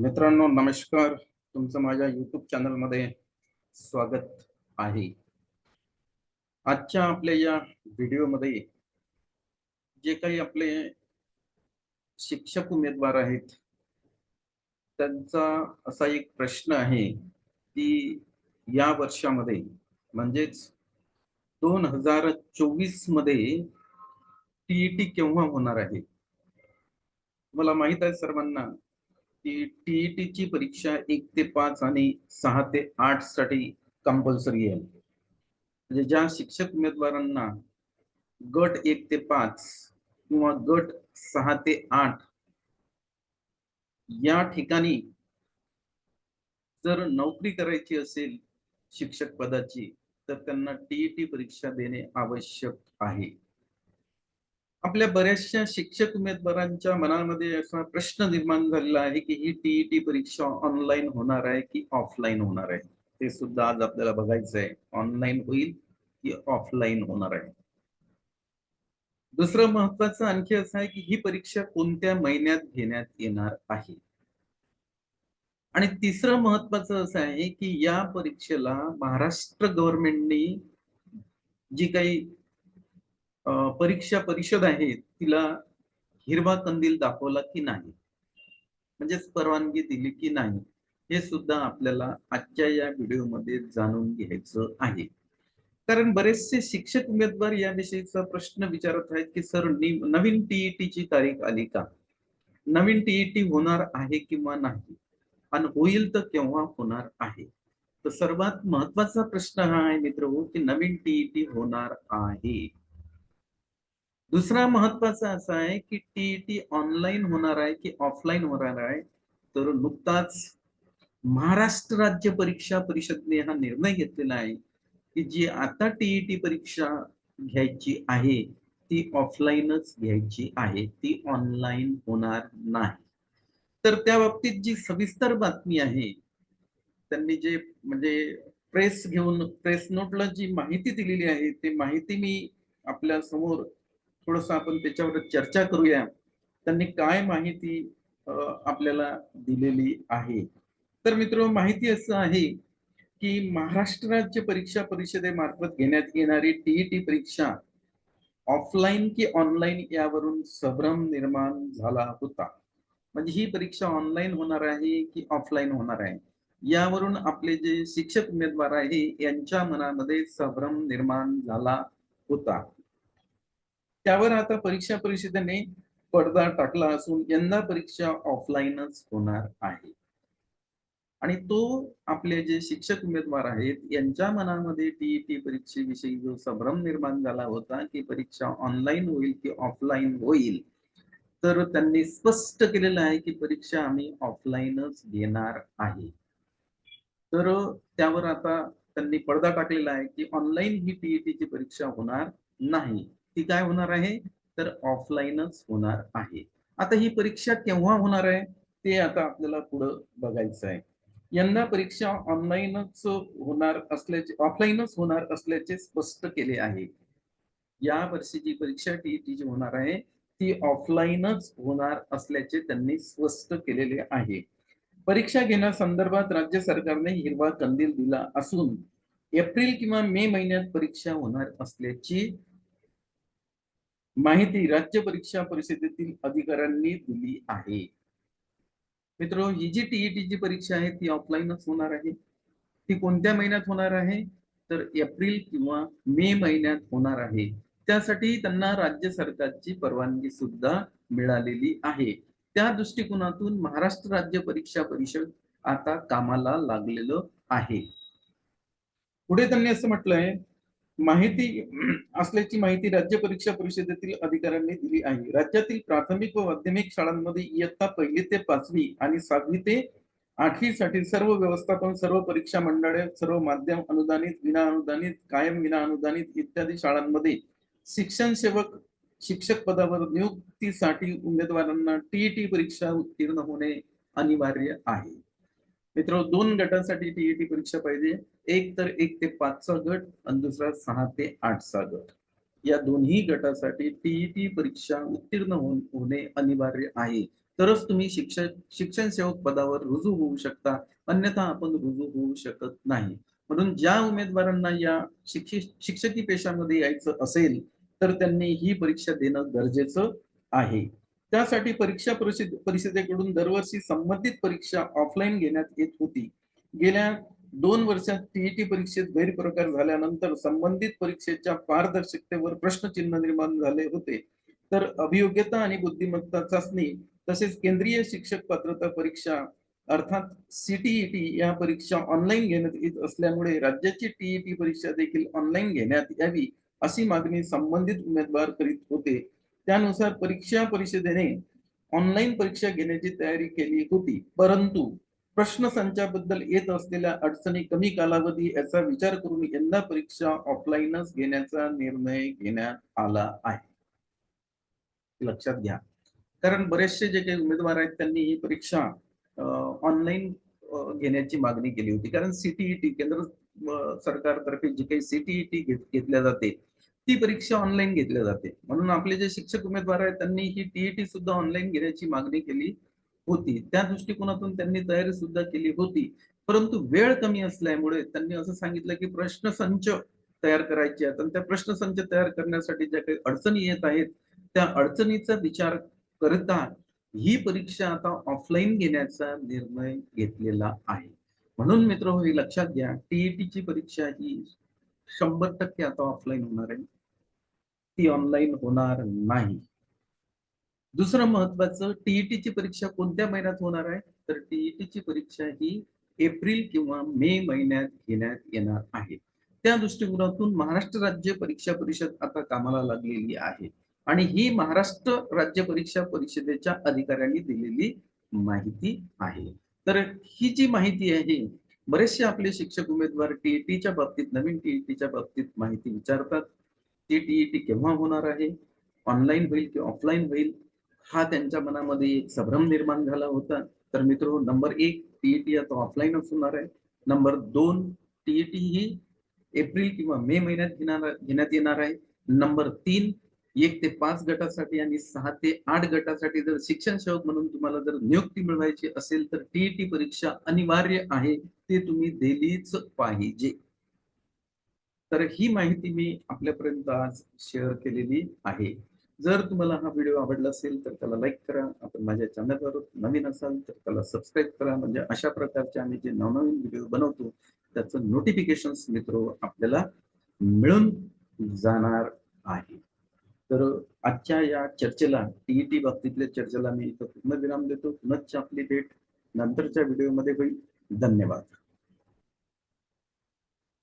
मित्रांनो नमस्कार. तुमचं माझ्या युट्यूब चॅनलमध्ये स्वागत आहे. आजच्या आपल्या या व्हिडिओमध्ये जे काही आपले शिक्षक उमेदवार आहेत त्यांचा असा एक प्रश्न आहे की या वर्षामध्ये म्हणजेच दोन हजार चोवीसमध्ये टीईटी केव्हा होणार आहे? मला माहीत आहे सर्वांना. की टीईटी ची परीक्षा एक ते पाच आणि सहा ते आठसाठी कंपल्सरी आहे. म्हणजे ज्या शिक्षक उमेदवारांना गट एक ते पाच किंवा गट सहा ते आठ या ठिकाणी जर नोकरी करायची असेल शिक्षक पदाची तर त्यांना टीईटी परीक्षा देणे आवश्यक आहे. आपल्या बऱ्याचशा शिक्षक उमेदवारांच्या मनामध्ये असा प्रश्न निर्माण झालेला आहे की ही टीईटी परीक्षा ऑनलाईन होणार आहे की ऑफलाईन होणार आहे? ते सुद्धा आज आपल्याला बघायचं आहे ऑनलाईन होईल की ऑफलाईन होणार आहे? दुसरं महत्वाचं आणखी असं आहे की ही परीक्षा कोणत्या महिन्यात घेण्यात येणार आहे? आणि तिसरं महत्वाचं असं आहे की या परीक्षेला महाराष्ट्र गव्हर्नमेंटनी जी काही परीक्षा परिषद आहे तिला हिरवा कंदील दाखवला की नाही? म्हणजेच परवानगी दिली की नाही? हे सुद्धा आपल्याला आजच्या या व्हिडिओमध्ये जाणून घ्यायचं आहे. कारण बरेचसे शिक्षक उमेदवार याविषयीचा प्रश्न विचारत आहेत की सर नवीन टीईटी ची तारीख आली का? नवीन टीईटी होणार आहे किंवा नाही? आणि होईल तर केव्हा होणार आहे? तर सर्वात महत्त्वाचा प्रश्न हा आहे मित्र हो की नवीन टीईटी होणार आहे. दुसरा महत्त्वाचा असा आहे की टीईटी ऑनलाईन होणार आहे की ऑफलाईन होणार आहे तर नुकताच महाराष्ट्र राज्य परीक्षा परिषदने हा निर्णय घेतलेला आहे की जी आता टीईटी परीक्षा घ्यायची आहे ती ऑफलाईनच घ्यायची आहे ती ऑनलाईन होणार नाही. तर त्या बाबतीत जी सविस्तर बातमी आहे त्यांनी जे म्हणजे प्रेस घेऊन प्रेस नोटला जी माहिती दिलेली आहे ती माहिती मी आपल्यासमोर थोडस आपण त्याच्यावर चर्चा करूया. त्यांनी काय माहिती आपल्याला दिलेली आहे? तर मित्र माहिती असं आहे की महाराष्ट्र राज्य परीक्षा परिषदेमार्फत घेण्यात येणारी टीईटी परीक्षा ऑफलाईन की ऑनलाईन यावरून संभ्रम निर्माण झाला होता. म्हणजे ही परीक्षा ऑनलाईन होणार आहे की ऑफलाईन होणार आहे? यावरून आपले जे शिक्षक उमेदवार आहे यांच्या मनामध्ये संभ्रम निर्माण झाला होता. त्यावर आता परीक्षा परिषदेने पडदा टाकला असून यंदा परीक्षा ऑफलाईनच होणार आहे. आणि तो आपले जे शिक्षक उमेदवार आहेत यांच्या मनामध्ये टीईटी परीक्षेविषयी जो संभ्रम निर्माण झाला होता की परीक्षा ऑनलाईन होईल की ऑफलाईन होईल तर त्यांनी स्पष्ट केलेलं आहे की परीक्षा आम्ही ऑफलाईनच घेणार आहे. तर त्यावर आता त्यांनी पडदा टाकलेला आहे की ऑनलाईन ही टीईटीची परीक्षा होणार नाही. ती काय होणार आहे? तर ऑफलाईनच होणार आहे. आता ही परीक्षा केव्हा होणार आहे? ते आता आपल्याला पुढं बघायचं आहे. यंदा परीक्षा ऑनलाईनच होणार असल्याचे ऑफलाईनच होणार असल्याचे स्पष्ट केले आहे. या वर्षी जी परीक्षा टीईटी जी होणार आहे ती ऑफलाईनच होणार असल्याचे त्यांनी स्पष्ट केलेले आहे. परीक्षा घेण्यासंदर्भात राज्य सरकारने हिरवा कंदील दिला असून एप्रिल किंवा मे महिन्यात परीक्षा होणार असल्याची माहिती राज्य परीक्षा परिषदेतील अधिकाऱ्यांनी दिली आहे. मित्र ही जी टीईटी जी परीक्षा आहे ती ऑफलाईनच होणार आहे. ती कोणत्या महिन्यात होणार आहे? तर एप्रिल किंवा मे महिन्यात होणार आहे. त्यासाठी त्यांना राज्य सरकारची परवानगी सुद्धा मिळालेली आहे. त्या दृष्टिकोनातून महाराष्ट्र राज्य परीक्षा परिषद आता कामाला लागलेलं आहे. पुढे त्यांनी असं म्हटलंय माहिती असल्याची माहिती राज्य परीक्षा परिषदेतील अधिकाऱ्यांनी दिली आहे. राज्यातील प्राथमिक व माध्यमिक शाळांमध्ये इयत्ता पहिली ते पाचवी आणि सातवी ते आठवी साठी सर्व व्यवस्थापन सर्व परीक्षा मंडळे सर्व माध्यम अनुदानित विना अनुदानित कायम विना अनुदानित इत्यादी शाळांमध्ये शिक्षण सेवक शिक्षक पदावर नियुक्तीसाठी उमेदवारांना टीईटी परीक्षा उत्तीर्ण होणे अनिवार्य आहे. मित्र दोन गटासाठी टीईटी परीक्षा पाहिजे. एक तर एक ते पाचचा गट आणि दुसरा सहा ते आठचा गट. या दोन्ही गटासाठी टीईटी परीक्षा उत्तीर्ण हो-, होणे अनिवार्य आहे. तरच तुम्ही शिक्षक शिक्षण सेवक पदावर रुजू होऊ शकता. अन्यथा आपण रुजू होऊ शकत नाही. म्हणून ज्या उमेदवारांना या शिक्षकी पेशामध्ये यायचं असेल तर त्यांनी ही परीक्षा देणं गरजेचं आहे. त्यासाठी परीक्षा परिषद परिषदेकडून दरवर्षी संबंधित परीक्षा ऑफलाईन घेण्यात येत होती. गेल्या दोन वर्षात टीईटी परीक्षेत गैरप्रकार झाल्यानंतर संबंधित परीक्षेच्या पारदर्शकतेवर प्रश्नचिन्ह निर्माण झाले होते. तर अभियोग्यता आणि बुद्धिमत्ता चाचणी तसेच केंद्रीय शिक्षक पात्रता परीक्षा अर्थात सीटीईटी या परीक्षा ऑनलाईन घेण्यात येत असल्यामुळे राज्याची टीईटी परीक्षा देखील ऑनलाईन घेण्यात यावी अशी मागणी संबंधित उमेदवार करीत होते. त्यानुसार परीक्षा परिषदेने ऑनलाईन परीक्षा घेण्याची तयारी केली होती. परंतु प्रश्न संचाबद्दल येत असलेल्या अडचणी कमी कालावधी याचा विचार करून यंदा परीक्षा ऑफलाईनच घेण्याचा निर्णय घेण्यात आला आहे. लक्षात घ्या. कारण बरेचसे जे काही उमेदवार आहेत त्यांनी ही परीक्षा ऑनलाईन घेण्याची मागणी केली होती. कारण सीटीईटी केंद्र सरकारतर्फे जी काही सीटीईटी घेतल्या जाते ती परीक्षा ऑनलाईन घेतल्या जाते. म्हणून आपले जे शिक्षक उमेदवार आहेत त्यांनी ही टीईटी सुद्धा ऑनलाईन घेण्याची मागणी केली होती. त्या दृष्टिकोनातून त्यांनी तयारी सुद्धा केली होती. परंतु वेळ कमी असल्यामुळे त्यांनी असं सांगितलं की प्रश्नसंच तयार करायचे आहेत. आणि त्या प्रश्नसंच तयार करण्यासाठी ज्या काही अडचणी येत आहेत त्या अडचणीचा विचार करता ही परीक्षा आता ऑफलाईन घेण्याचा निर्णय घेतलेला आहे. म्हणून मित्र हे लक्षात घ्या टीईटीची परीक्षा ही शंभर टक्के आता ऑफलाईन होणार आहे. ती ऑनलाईन होणार नाही. दुसरं महत्वाचं टीईटीची परीक्षा कोणत्या महिन्यात होणार आहे? तर टीईटी ची परीक्षा ही एप्रिल किंवा मे महिन्यात घेण्यात येणार आहे. त्या दृष्टिकोनातून महाराष्ट्र राज्य परीक्षा परिषद आता कामाला लागलेली आहे आणि ही महाराष्ट्र राज्य परीक्षा परिषदेच्या अधिकाऱ्यांनी दिलेली माहिती आहे. तर ही जी माहिती आहे बरेचसे आपले शिक्षक उमेदवार टीईटीच्या बाबतीत नवीन टीईटीच्या बाबतीत माहिती विचारतात. ती टीईटी केव्हा होणार आहे? ऑनलाईन होईल की ऑफलाईन होईल? हा त्यांच्या मनामध्ये एक संभ्रम निर्माण झाला होता. तर मित्र नंबर एक टीईटी आता ऑफलाईनच होणार आहे. नंबर दोन टीईटी ही एप्रिल किंवा मे महिन्यात घेणार घेण्यात येणार आहे. नंबर तीन एक ते पाच गटासाठी आणि सहा ते आठ गटासाठी जर शिक्षण सेवक म्हणून तुम्हाला जर नियुक्ती मिळवायची असेल तर टीईटी परीक्षा अनिवार्य आहे. ते तुम्ही दिलीच पाहिजे. तर ही माहिती मी आपल्यापर्यंत आज शेअर केलेली आहे. जर तुम्हाला हा व्हिडिओ आवडला असेल तर त्याला लाईक करा. आपण माझ्या चॅनलवर नवीन असाल तर त्याला सबस्क्राईब करा. म्हणजे अशा प्रकारचे आम्ही जे नवनवीन व्हिडिओ बनवतो त्याचं नोटिफिकेशन मित्र आपल्याला मिळून जाणार आहे. तर आजच्या या चर्चेला टीईटी बाबतीतल्या चर्चेला मी इथं पूर्ण विराम देतो. पुनश्च आपली भेट नंतरच्या व्हिडिओमध्ये होईल. धन्यवाद.